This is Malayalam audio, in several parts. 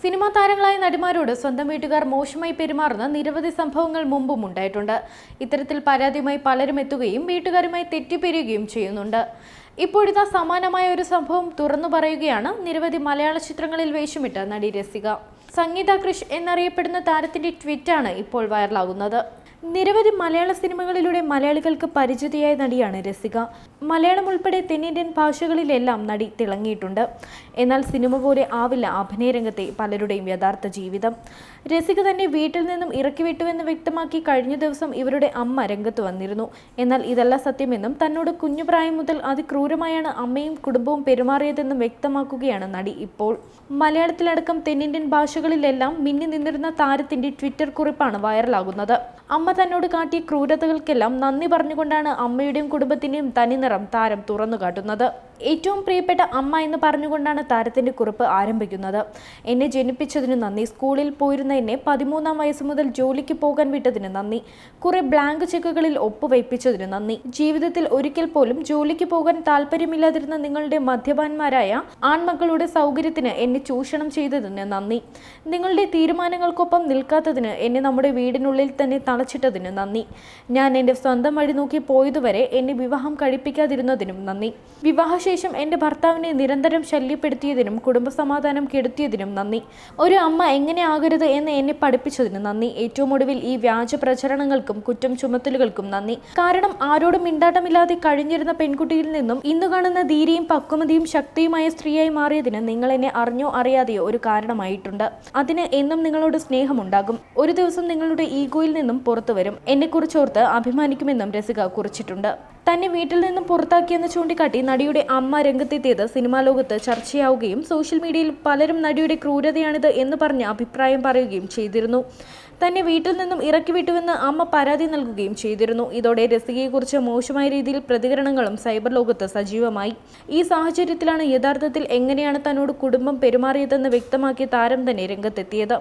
സിനിമാ താരങ്ങളായ നടിമാരോട് സ്വന്തം വീട്ടുകാർ മോശമായി പെരുമാറുന്ന നിരവധി സംഭവങ്ങൾ മുമ്പും ഉണ്ടായിട്ടുണ്ട്. ഇത്തരത്തിൽ പരാതിയുമായി പലരും എത്തുകയും വീട്ടുകാരുമായി തെറ്റിപ്പെരുകയും ചെയ്യുന്നുണ്ട്. ഇപ്പോഴിതാ സമാനമായ ഒരു സംഭവം തുറന്നു പറയുകയാണ് നിരവധി മലയാള ചിത്രങ്ങളിൽ വേഷമിട്ട നടി രസിക. സംഗീത കൃഷ് എന്നറിയപ്പെടുന്ന താരത്തിന്റെ ട്വീറ്റാണ് ഇപ്പോൾ വൈറലാകുന്നത്. നിരവധി മലയാള സിനിമകളിലൂടെ മലയാളികൾക്ക് പരിചിതയായ നടിയാണ് രസിക. മലയാളം ഉൾപ്പെടെ തെന്നിന്ത്യൻ ഭാഷകളിലെല്ലാം നടി തിളങ്ങിയിട്ടുണ്ട്. എന്നാൽ സിനിമ പോലെ ആവില്ല അഭിനയരംഗത്തെ പലരുടെയും യഥാർത്ഥ ജീവിതം. രസിക തന്നെ വീട്ടിൽ നിന്നും ഇറക്കി വിട്ടുവെന്ന് വ്യക്തമാക്കി കഴിഞ്ഞ ദിവസം ഇവരുടെ അമ്മ രംഗത്ത് വന്നിരുന്നു. എന്നാൽ ഇതല്ല സത്യമെന്നും തന്നോട് കുഞ്ഞുപ്രായം മുതൽ അതിക്രൂരമായാണ് അമ്മയും കുടുംബവും പെരുമാറിയതെന്നും വ്യക്തമാക്കുകയാണ് നടി. ഇപ്പോൾ മലയാളത്തിലടക്കം തെന്നിന്ത്യൻ ഭാഷകളിലെല്ലാം മിന്നി നിന്നിരുന്ന താരത്തിന്റെ ട്വിറ്റർ കുറിപ്പാണ് വൈറലാകുന്നത്. അമ്മ തന്നോട് കാട്ടിയ ക്രൂരതകൾക്കെല്ലാം നന്ദി പറഞ്ഞുകൊണ്ടാണ് അമ്മയുടെയും കുടുംബത്തിന്റെയും തനിനിറം താരം തുറന്നു കാട്ടുന്നത് ഏറ്റവും പ്രിയപ്പെട്ട അമ്മ എന്ന് പറഞ്ഞുകൊണ്ടാണ് താരത്തിന്റെ കുറിപ്പ് ആരംഭിക്കുന്നത്. എന്നെ ജനിപ്പിച്ചതിന് നന്ദി. സ്കൂളിൽ പോയിരുന്ന എന്നെ പതിമൂന്നാം വയസ്സ് മുതൽ ജോലിക്ക് പോകാൻ വിട്ടതിന് നന്ദി. കുറെ ബ്ലാങ്ക് ചെക്കുകളിൽ ഒപ്പുവയ്പ്പിച്ചതിന് നന്ദി. ജീവിതത്തിൽ ഒരിക്കൽ പോലും ജോലിക്ക് പോകാൻ താല്പര്യമില്ലാതിരുന്ന നിങ്ങളുടെ മദ്യപാന്മാരായ ആൺമക്കളുടെ സൗകര്യത്തിന് എന്നെ ചൂഷണം ചെയ്തതിന് നന്ദി. നിങ്ങളുടെ തീരുമാനങ്ങൾക്കൊപ്പം നിൽക്കാത്തതിന് എന്നെ നമ്മുടെ വീടിനുള്ളിൽ തന്നെ തളച്ചിട്ടതിന് നന്ദി. ഞാൻ എന്റെ സ്വന്തം വഴി നോക്കി പോയതുവരെ എന്നെ വിവാഹം കഴിപ്പിക്കാതിരുന്നതിനും നന്ദി. വിവാഹശേഷം എന്റെ ഭർത്താവിനെ നിരന്തരം ശല്യപ്പെടുത്തിയതിനും കുടുംബസമാധാനം കെടുത്തിയതിനും നന്ദി. ഒരു അമ്മ എങ്ങനെ ആകരുത് എന്ന് എന്നെ പഠിപ്പിച്ചതിന് നന്ദി. ഏറ്റവും ഒടുവിൽ ഈ വ്യാജ പ്രചരണങ്ങൾക്കും കുറ്റം ചുമത്തലുകൾക്കും നന്ദി. കാരണം ആരോടും മിണ്ടാട്ടമില്ലാതെ കഴിഞ്ഞിരുന്ന പെൺകുട്ടിയിൽ നിന്നും ഇന്ന് കാണുന്ന ധീരയും പക്വമതിയും ശക്തിയുമായ സ്ത്രീയായി മാറിയതിന് നിങ്ങൾ എന്നെ അറിഞ്ഞോ അറിയാതെയോ ഒരു കാരണമായിട്ടുണ്ട്. അതിന് എന്നും നിങ്ങളോട് സ്നേഹമുണ്ടാകും. ഒരു ദിവസം നിങ്ങളുടെ ഈഗോയിൽ നിന്നും പുറത്തു വരും. എന്നെക്കുറിച്ചോർത്ത് അഭിമാനിക്കുമെന്നും രസിക കുറിച്ചിട്ടുണ്ട്. തന്നെ വീട്ടിൽ നിന്നും പുറത്താക്കിയെന്ന് ചൂണ്ടിക്കാട്ടി നടിയുടെ അമ്മ രംഗത്തെത്തിയത് സിനിമാ ലോകത്ത് ചർച്ചയാവുകയും സോഷ്യൽ മീഡിയയിൽ പലരും നടിയുടെ ക്രൂരതയാണിത് എന്ന് പറഞ്ഞ് അഭിപ്രായം പറയുകയും ചെയ്തിരുന്നു. തന്നെ വീട്ടിൽ നിന്നും ഇറക്കി വിട്ടുവെന്ന് അമ്മ പരാതി നൽകുകയും ചെയ്തിരുന്നു. ഇതോടെ രസികയെക്കുറിച്ച് മോശമായ രീതിയിൽ പ്രതികരണങ്ങളും സൈബർ ലോകത്ത് സജീവമായി. ഈ സാഹചര്യത്തിലാണ് യഥാർത്ഥത്തിൽ എങ്ങനെയാണ് തന്നോട് കുടുംബം പെരുമാറിയതെന്ന് വ്യക്തമാക്കിയ താരം തന്നെ രംഗത്തെത്തിയത്.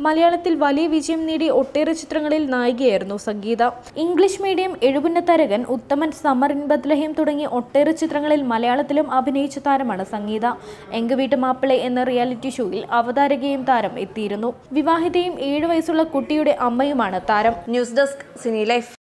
മലയാളത്തിൽ വലിയ വിജയം നേടി ഒട്ടേറെ ചിത്രങ്ങളിൽ നായികയായിരുന്നു Sangeetha. English medium Ezhupunna Tharakan Uthaman summer in Bethlehem തുടങ്ങിയ ഒട്ടേറെ ചിത്രങ്ങളിൽ മലയാളത്തിലും അഭിനയിച്ച താരമാണ് സംഗീത. എങ്ക വീട്ട് മാപ്പിളെ എന്ന റിയാലിറ്റി ഷോയിൽ അവതാരകയും താരം എത്തിയിരുന്നു. വിവാഹിതയും ഏഴു വയസ്സുള്ള കുട്ടിയുടെ അമ്മയുമാണ് താരം ന്യൂസ് ഡെസ്ക് സിനി ലൈഫ്.